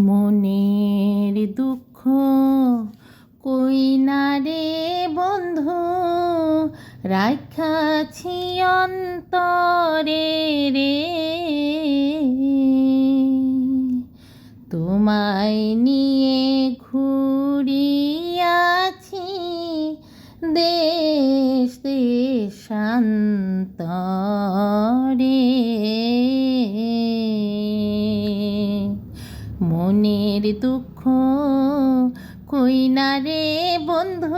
মনের দুঃখ কই না রে বন্ধু? রাখাছি অন্তরে রে। তোমায় নিয়ে ঘুরিয়াছি দেশ দেশান্তরে। দুঃখ কই না রে বন্ধু?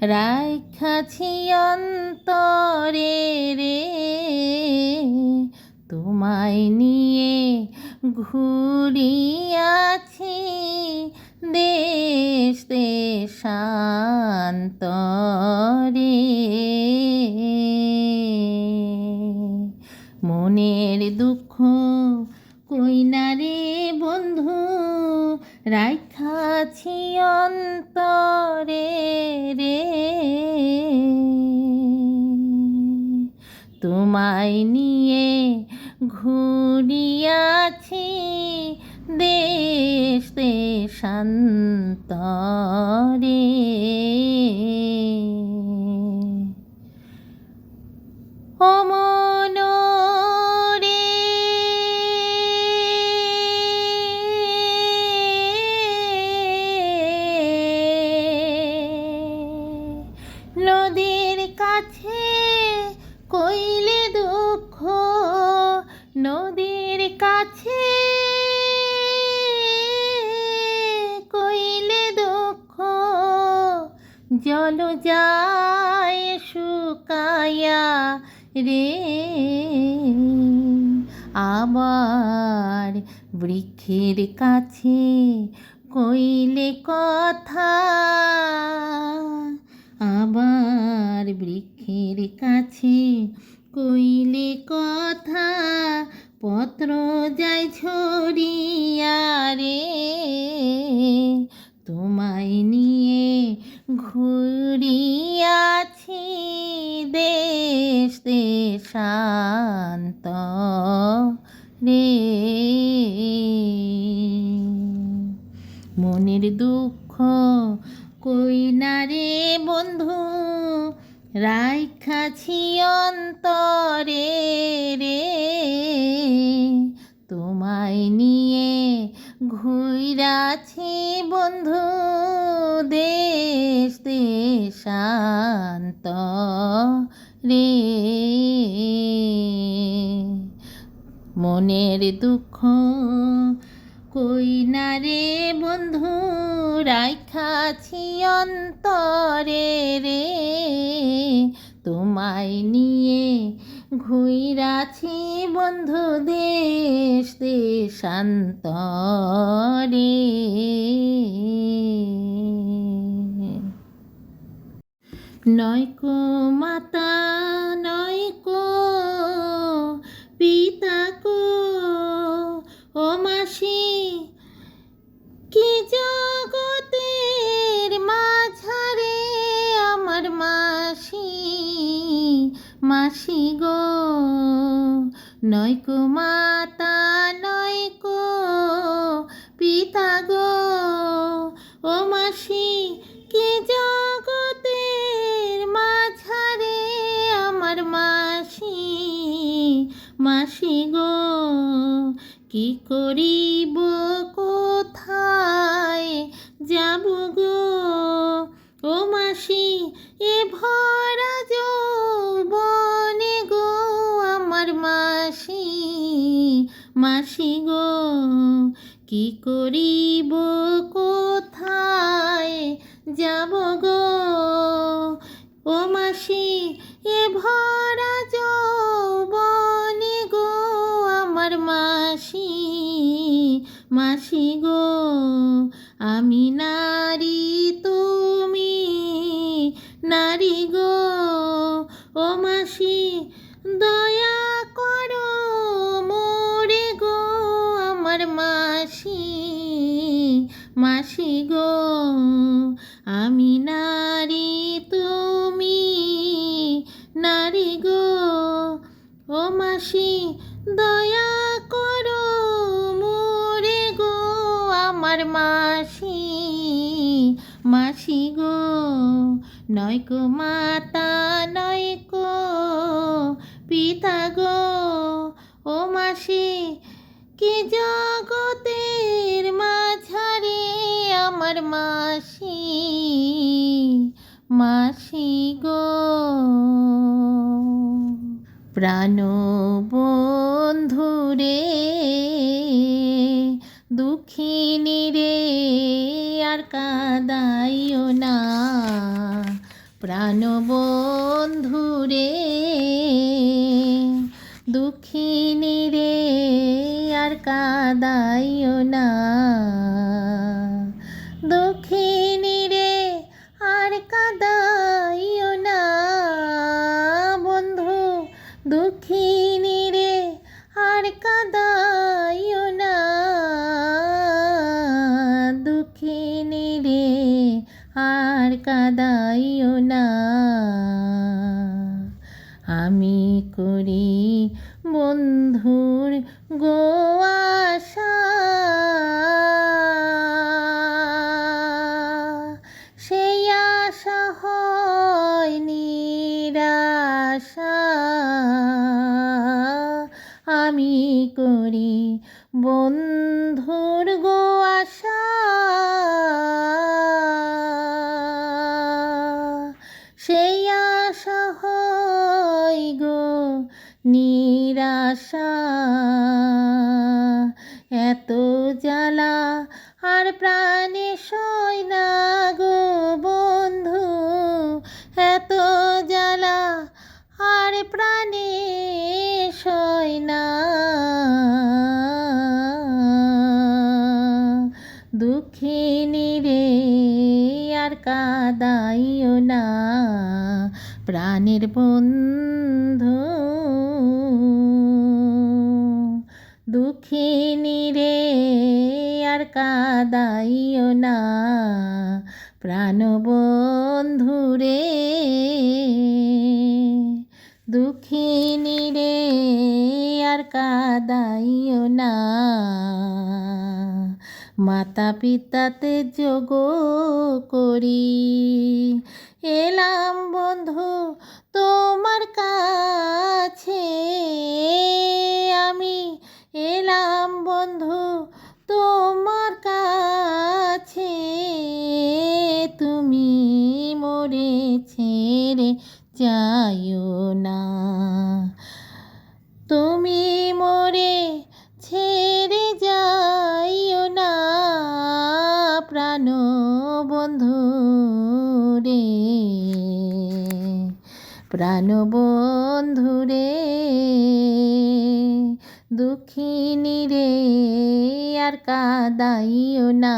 রাখাছি অন্তরে রে। তোমায় নিয়ে ঘুরিয়াছি দেশ, দেশান্তরে। মনের দুঃখ কই না রে বন্ধু? রাখাছি অন্তরে রে। তোমায় নিয়ে ঘুরিয়াছি দেশ দেশান্তরে। কাছে কইলে দুঃখ নদীর কাছে। কইলে দুঃখ জল যায় শুকায়া রে। আবার বৃক্ষের কাছে কইলে কথা। আবার বৃক্ষের কাছে কইলে কথা, পত্র যায় ছড়িয়া রে। তোমায় নিয়ে ঘুরিয়াছি দেশ দেশান্ত রে। মনের দুঃখ কই না রে বন্ধু? রাখাছি অন্তরে রে তোমায় নিয়ে ঘুরাছি বন্ধু দেশ দেশান্ত রে। মনের দুঃখ কই না রে বন্ধু? রাখাছি অন্তরে রে। তোমায় নিয়ে ঘুইরাছি বন্ধু দেশ, দেশান্তরে। নয়কো মাতা মাসি গো। নয়কো মাতা নয়কো পিতা গো। ও মাসি, কি জগতের মাঝারে আমার মাসি মাসি গো? কি করিব, কোথায় যাব গো? ও মাসি, এ ভরা মাসি গো, কি করিব, কোথায় যাব গো? ও মাসি, এ ভরা যৌবনে গো আমার মাসি মাসি মাসি মাসি গো, আমি নারী তুমি, নারী গো, ও মাসি দয়া করো মোরে গো, আমার মাসি মাসি গো। নয়কো মাতা, নয় নয়কো পিতা গো, ও মাসি কি জগতের মাঝারে আমার মাসি মাসি গো। প্রাণ বন্ধুরে দুঃখিনী রে, আর কাদাইও না। প্রাণ বন্ধুরে দুঃখিনী রে আর কাদাইও না। করি। বন্ধুর আশা সেই আশা হয় গো নিরাশা। কাদাইও না। প্রাণের বন্ধু। দুঃখিনী রে, আর কাদাইও না। প্রাণ বন্ধু রে। দুঃখিনী রে, আর কাদাইও না। মাতা পিতাতে যোগ করি। এলাম বন্ধু তোমার কাছে। আমি এলাম বন্ধু তোমার কাছে। তুমি মোরে ছেড়ে যাইও না। প্রাণ বন্ধু রে, দুঃখিনী রে, আর কাদাইও না।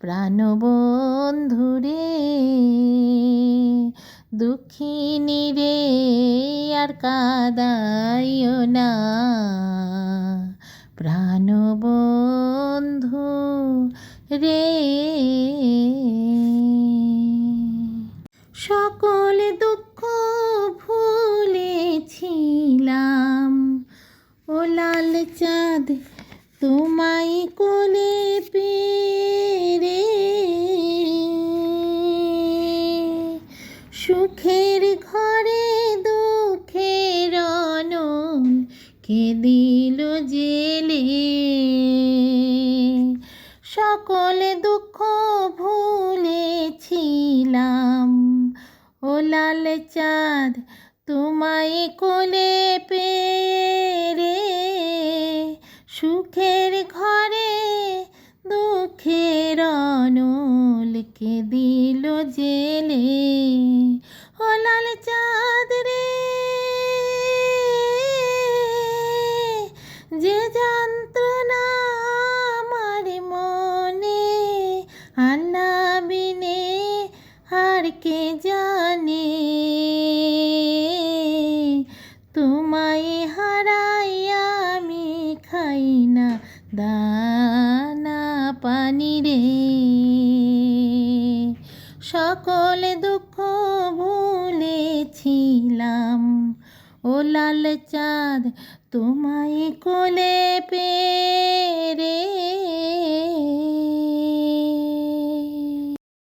প্রাণ বন্ধু রে, দুঃখিনী রে, আর কাদাইও না। প্রাণ বন্ধু রে চাঁদ তোমায় কোলে পেরে সুখের ঘরে দুঃখের অনলকে দিল জেলে। ও লাল চাঁদ রে জানি রে। সকল দুঃখ ভুলেছিলাম। ও লাল চাঁদ তোমায় কোলে পেয়ে